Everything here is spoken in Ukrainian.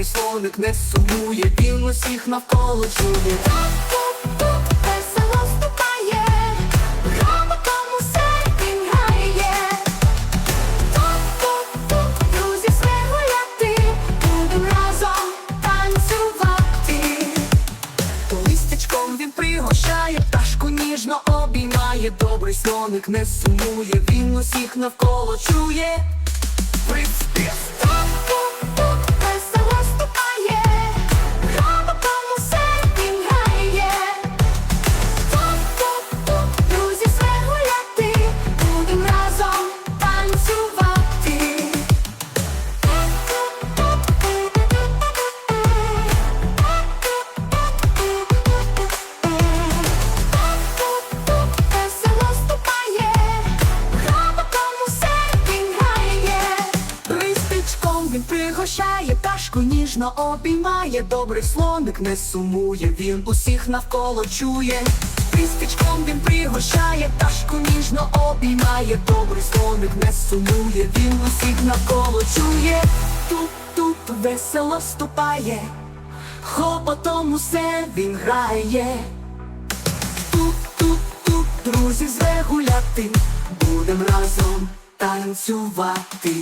добрий слоник не сумує, він усіх навколо чує. Він пригощає, пташку ніжно обіймає, добрий слоник не сумує, він усіх навколо чує. Приспів. Пригощає, пташку ніжно обіймає, добрий слоник не сумує, він усіх навколо чує. Листичком він пригощає, пташку ніжно обіймає, добрий слоник не сумує, він усіх навколо чує. Тут-тут весело ступає, хоботом усе він грає. Тут-тут-тут, друзі, зве гуляти, будем разом танцювати.